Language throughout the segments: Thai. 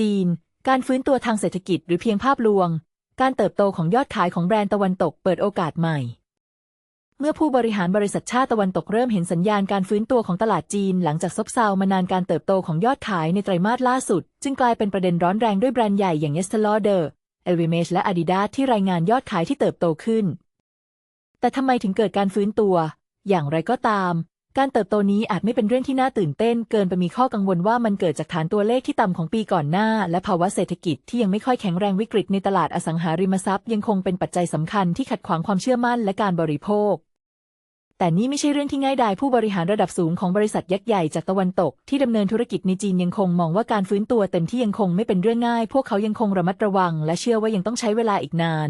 จีน การฟื้นตัวทางเศรษฐกิจหรือเพียงภาพลวง การเติบโตของยอดขายของแบรนด์ตะวันตกเปิดโอกาสใหม่ เมื่อผู้บริหารบริษัทชาติตะวันตกเริ่มเห็นสัญญาณการฟื้นตัวของตลาดจีน หลังจากซบเซามานานการเติบโตของยอดขายในไตรมาสล่าสุด จึงกลายเป็นประเด็นร้อนแรงด้วยแบรนด์ใหญ่อย่าง Estee Lauder, LVMH และ Adidas ที่รายงานยอดขายที่เติบโตขึ้น แต่ทำไมถึงเกิดการฟื้นตัว อย่างไรก็ตาม การเติบโตนี้อาจไม่เป็นเรื่องที่น่าตื่นเต้น เกินไปมีข้อกังวลว่ามันเกิดจากฐานตัวเลขที่ต่ำของปีก่อนหน้า และภาวะเศรษฐกิจที่ยังไม่ค่อยแข็งแรงวิกฤตในตลาดอสังหาริมทรัพย์ยังคงเป็นปัจจัยสำคัญที่ขัดขวางความเชื่อมั่นและการบริโภค แต่นี่ไม่ใช่เรื่องที่ง่ายดายผู้บริหารระดับสูงของบริษัทยักษ์ใหญ่จากตะวันตก ที่ดำเนินธุรกิจในจีนยังคงมองว่าการฟื้นตัวเต็มที่ยังคงไม่เป็นเรื่องง่าย พวกเขายังคงระมัดระวัง และเชื่อว่ายังต้องใช้เวลาอีกนาน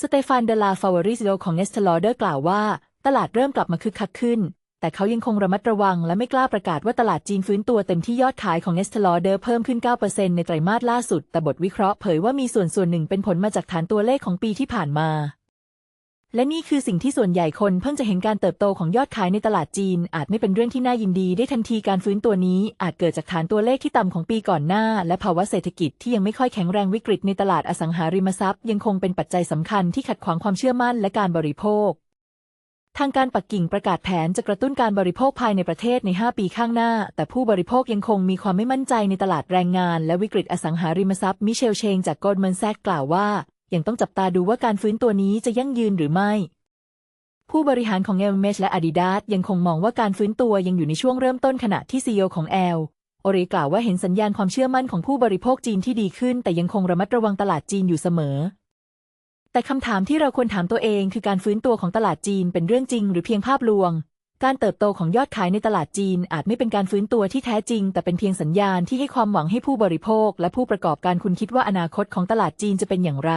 สเตฟานเดลาฟาวริสโดของเนสเทลอเดอร์กล่าวว่าตลาดเริ่มกลับมาคึกคักขึ้น แต่เขายังคงระมัดระวังและไม่กล้าประกาศว่าตลาดจีนฟื้นตัวเต็มที่ยอดขายของเนสเทลอเดอร์เพิ่มขึ้น 9%ในไตรมาสล่าสุด แต่บทวิเคราะห์เผยว่ามีส่วนส่วนหนึ่งเป็นผลมาจากฐานตัวเลขของปีที่ผ่านมา และนี่คือสิ่งที่ส่วนใหญ่คนเพิ่งจะเห็นการเติบโตของยอดขายในตลาดจีน อาจไม่เป็นเรื่องที่น่ายินดีได้ทันทีการฟื้นตัวนี้ อาจเกิดจากฐานตัวเลขที่ต่ำของปีก่อนหน้า และภาวะเศรษฐกิจที่ยังไม่ค่อยแข็งแรงวิกฤตในตลาดอสังหาริมทรัพย์ ยังคงเป็นปัจจัยสำคัญที่ขัดขวางความเชื่อมั่นและการบริโภค ทางการปักกิ่งประกาศแผนจะกระตุ้นการบริโภคภายในประเทศใน 5 ปีข้างหน้า แต่ผู้บริโภคยังคงมีความไม่มั่นใจในตลาดแรงงาน และวิกฤตอสังหาริมทรัพย์มิเชลเชงจาก Goldman Sachs กล่าวว่า ยังต้องจับตาดูว่าการฟื้นตัวนี้จะยั่งยืนหรือไม่ ผู้บริหารของ l อ m e และ Adidas ยังคงมองว่าการฟื้นตัวยังอยู่ในช่วงเริ่มต้นขณะที่ CEO ของ L โอรีกล่าวว่าเห็นสัญญาณความเชื่อมั่นของผู้บริโภคจีนที่ดีขึ้น แต่ยังคงระมัดระวังตลาดจีนอยู่เสมอ แต่คำถามที่เราควรถามตัวเองคือการฟื้นตัวของตลาดจีนเป็นเรื่องจริงหรือเพียงภาพลวง การเติบโตของยอดขายในตลาดจีนอาจไม่เป็นการฟื้นตัวที่แท้จริง แต่เป็นเพียงสัญญาณที่ให้ความหวังให้ผู้บริโภค และผู้ประกอบการคุณคิดว่าอนาคตของตลาดจีนจะเป็นอย่างไร